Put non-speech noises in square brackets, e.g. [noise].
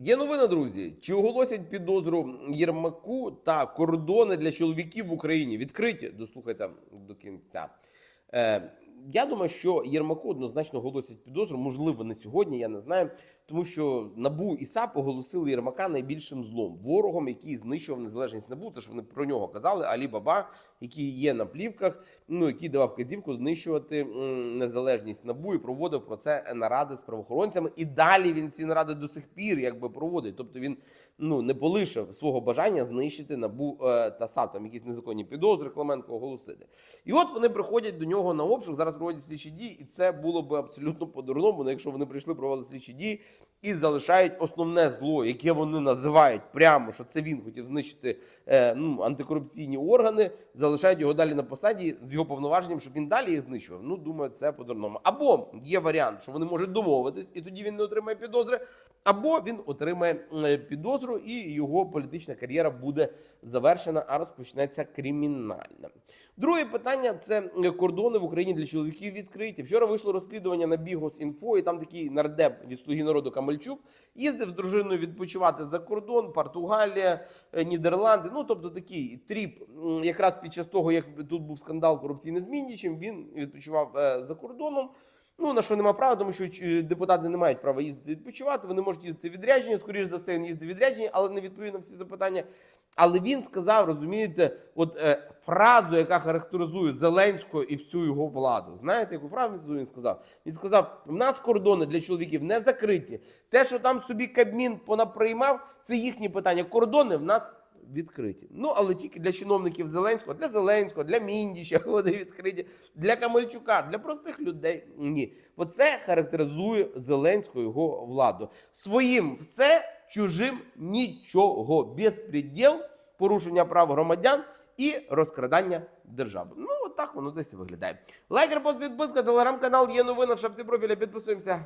Є новина, друзі. Чи оголосять підозру Єрмаку та кордони для чоловіків в Україні відкриті? Дослухайте до кінця. Е, я думаю, що Єрмаку однозначно оголосять підозру. Можливо, не сьогодні, я не знаю. Тому що Набу і САП оголосили Єрмака найбільшим злом, ворогом, який знищував незалежність Набу. Це ж вони про нього казали. Алі Баба, який є на плівках, ну який давав вказівку знищувати незалежність Набу і проводив про це наради з правоохоронцями. І далі він ці наради до сих пір якби проводить. Тобто він ну не полишив свого бажання знищити набу е, та САП, там якісь незаконні підозри Клименко оголосити. І от вони приходять до нього на обшук. Зараз проводять слідчі дії, і це було би абсолютно по-дурному, ну, якщо вони прийшли, провели слідчі дії і залишають основне зло, яке вони називають прямо, що це він хотів знищити е, ну, антикорупційні органи, залишають його далі на посаді з його повноваженням, щоб він далі їх знищував. Ну, думаю, це по-дурному. Або є варіант, що вони можуть домовитись, і тоді він не отримає підозри, або він отримає е, підозру, і його політична кар'єра буде завершена, а розпочнеться кримінальна. Друге питання це е, кордони в Україні для чоловіків відкриті. Вчора вийшло розслідування на Бігос.Інфо, і там такий нардеп від слуги народу Камальчук їздив з дружиною відпочивати за кордон, Португалія, е, Нідерланди. Ну тобто такий тріп, якраз під час того, як тут був скандал корупційний змінюючим. Він відпочивав е, за кордоном. Ну на що нема права, тому що е, депутати не мають права їздити відпочивати. Вони можуть їздити відрядження. Скоріше за все, він їздить відрядження, але не відповів на всі запитання. Але він сказав, розумієте, от е, фразу, яка характеризує Зеленського і всю його владу. Знаєте, яку фразу він сказав? Він сказав: в нас кордони для чоловіків не закриті. Те, що там собі Кабмін понаприймав, це їхні питання. Кордони в нас відкриті. Ну, але тільки для чиновників Зеленського, для Зеленського, для Міндіча [laughs] вони відкриті, для Камельчука, для простих людей. Ні. Оце характеризує Зеленського його владу. Своїм все, чужим нічого. Безпреділ, порушення прав громадян і розкрадання держави. Ну, от воно десь виглядає. Лайк, репост, підписка, телеграм-канал, є новина в шапці профіля. Підписуємося.